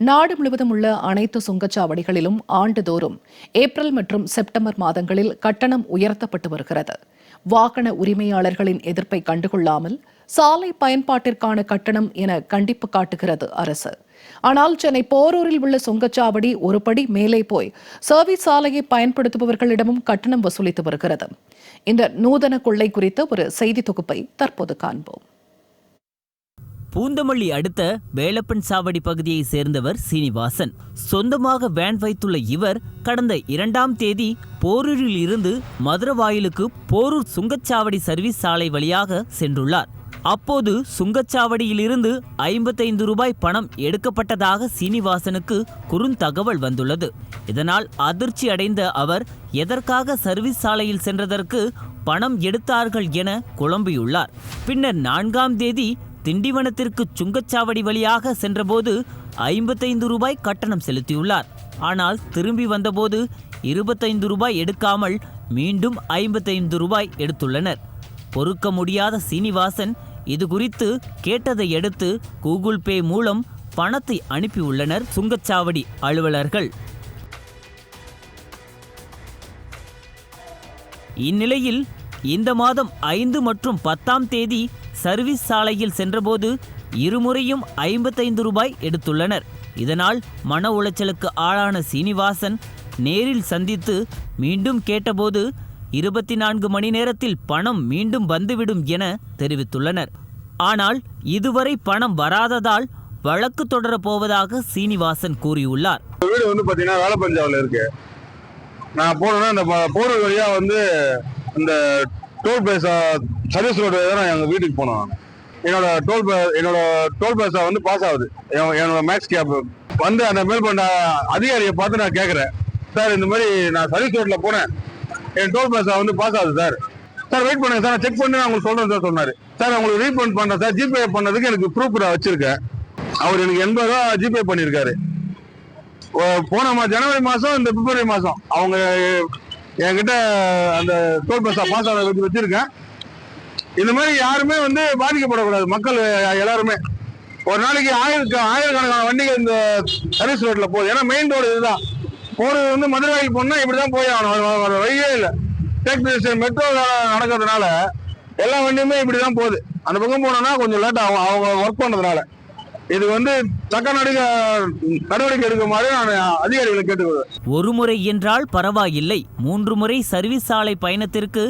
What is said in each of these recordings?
நாடு முழுவதும் உள்ள அனைத்து சுங்கச்சாவடிகளிலும் ஆண்டுதோறும் ஏப்ரல் மற்றும் செப்டம்பர் மாதங்களில் கட்டணம் உயர்த்தப்பட்டு வருகிறது. வாகன உரிமையாளர்களின் எதிர்ப்பை கண்டுகொள்ளாமல் சாலை பயன்பாட்டிற்கான கட்டணம் என கண்டிப்பு காட்டுகிறது அரசு. ஆனால் சென்னை போரூரில் உள்ள சுங்கச்சாவடி ஒருபடி மேலே போய் சர்வீஸ் சாலையை பயன்படுத்துபவர்களிடமும் கட்டணம் வசூலித்து வருகிறது. இந்த நூதன கொள்ளை குறித்த ஒரு செய்தி தொகுப்பை தற்போது காண்போம். பூந்தமல்லி அடுத்த வேலப்பன் சாவடி பகுதியை சேர்ந்தவர் சீனிவாசன். சொந்தமாக வேன் வைத்துள்ள இவர் கடந்த இரண்டாம் தேதி போரூரில் இருந்து மதுரவாயிலுக்கு போரூர் சுங்கச்சாவடி சர்வீஸ் சாலை வழியாக சென்றுள்ளார். அப்போது சுங்கச்சாவடியிலிருந்து ஐம்பத்தைந்து ரூபாய் பணம் எடுக்கப்பட்டதாக சீனிவாசனுக்கு குறுந்தகவல் வந்துள்ளது. இதனால் அதிர்ச்சி அடைந்த அவர் எதற்காக சர்வீஸ் சாலையில் சென்றதற்கு பணம் எடுத்தார்கள் என குழம்பியுள்ளார். பின்னர் நான்காம் தேதி திண்டிவனத்திற்கு சுங்கச்சாவடி வழியாக சென்றபோது ஐம்பத்தைந்து ரூபாய் கட்டணம் செலுத்தியுள்ளார். ஆனால் திரும்பி வந்தபோது இருபத்தைந்து ரூபாய் எடுக்காமல் மீண்டும் ஐம்பத்தைந்து ரூபாய் எடுத்துள்ளனர். பொறுக்க முடியாத சீனிவாசன் இது குறித்து கேட்டதை அடுத்து கூகுள் பே மூலம் பணத்தை அனுப்பியுள்ளனர் சுங்கச்சாவடி அலுவலர்கள். இந்நிலையில் இந்த மாதம் ஐந்து மற்றும் பத்தாம் தேதி சர்வீஸ் சாலையில் சென்றபோது இருமுறையும் ஐம்பத்தைந்து ரூபாய் எடுத்துள்ளனர். இதனால் மன உளைச்சலுக்கு ஆளான சீனிவாசன் நேரில் சந்தித்து மீண்டும் கேட்டபோது இருபத்தி நான்கு மணி நேரத்தில் பணம் மீண்டும் வந்துவிடும் என தெரிவித்துள்ளனர். ஆனால் இதுவரை பணம் வராததால் வழக்கு தொடரப் போவதாக சீனிவாசன் கூறியுள்ளார். வீடு வந்து பார்த்தீங்கன்னா வேலை பஞ்சாவில் இருக்கு. நான் போனேன்னா இந்த போர் வழியாக வந்து இந்த டோல் பிளேஸா சர்வீஸ் ரோடு தான் எங்கள் வீட்டுக்கு போனோம். என்னோட டோல் பே- என்னோட டோல் பிளேஸா வந்து பாஸ் ஆகுது. என்- என்னோட மேக்ஸ் கேப் வந்து அந்த மேல் பண்ண அதிகாரியை பார்த்து நான் கேட்குறேன் சார் இந்த மாதிரி நான் சர்வீஸ் ரோட்டில் போனேன். என் டோல் பிளேஸா வந்து பாஸ் ஆகுது சார். சார் வெயிட் பண்ணுங்க சார். நான் செக் பண்ணி நான் உங்களுக்கு சொல்கிறேன் சார் சொன்னார். சார் உங்களுக்கு ரீஃபண்ட் பண்ணுறேன் சார். ஜிபே பண்ணதுக்கு எனக்கு ப்ரூஃப் நான் வச்சிருக்கேன். அவர் எனக்கு எண்பது ரூபா ஜிபே பண்ணியிருக்காரு. ஓ- போன ஜனவரி மாதம் இந்த பிப்ரவரி மாதம் அவங்க என்கிட்ட அந்த டோல் பஸ்ஸா பாஸ் ஆனதை வச்சு வச்சிருக்கேன். இந்த மாதிரி யாருமே வந்து பாதிக்கப்படக்கூடாது. மக்கள் எல்லாருமே. ஒரு நாளைக்கு ஆயிரக்க ஆயிரக்கணக்கான வண்டிகள் இந்த சர்வீஸ் ரோட்டில் போகுது. ஏன்னா மெயின் ரோடு இதுதான். போகிறது வந்து மதுரை வாயில் போனால் இப்படி தான் போய் ஆகணும் வழியே இல்லை. டெக் மெட்ரோ நடக்கிறதுனால எல்லா வண்டியுமே இப்படி தான் போகுது. அந்த பக்கம் போனோம்னா கொஞ்சம் லேட் ஆகும். அவங்க ஒர்க் பண்ணுறதுனால இது வந்து தக்க நடவடிக்கை எடுக்குமாறு நான் அதிகாரிகளை கேட்டுக்கொள்வேன் ஒரு முறை என்றால் பரவாயில்லை. மூன்று முறை சர்வீஸ் சாலை பயணத்திற்கு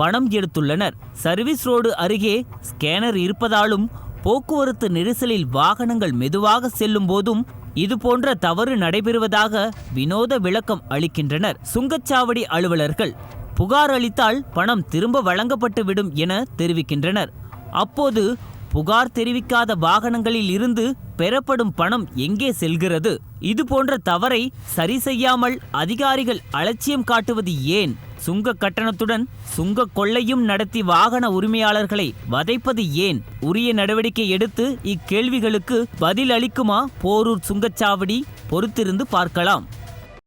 பணம் எடுத்துள்ளனர். சர்வீஸ் ரோடு அருகே ஸ்கேனர் இருப்பதாலும் போக்குவரத்து நெரிசலில் வாகனங்கள் மெதுவாக செல்லும் போதும் இது போன்ற தவறு நடைபெறுவதாக வினோத விளக்கம் அளிக்கின்றனர். சுங்கச்சாவடி அலுவலர்கள் புகார் அளித்தால் பணம் திரும்ப வழங்கப்பட்டு விடும் என தெரிவிக்கின்றனர். அப்போது புகார் தெரிவிக்காத வாகனங்களில் இருந்து பெறப்படும் பணம் எங்கே செல்கிறது? இது போன்ற தவறை சரி செய்யாமல் அதிகாரிகள் அலட்சியம் காட்டுவது ஏன்? சுங்க கட்டணத்துடன் சுங்க கொள்ளையும் நடத்தி வாகன உரிமையாளர்களை வதைப்பது ஏன்? உரிய நடவடிக்கை எடுத்து இக்கேள்விகளுக்கு பதில் அளிக்குமா போரூர் சுங்கச்சாவடி பொறுத்திருந்து பார்க்கலாம்.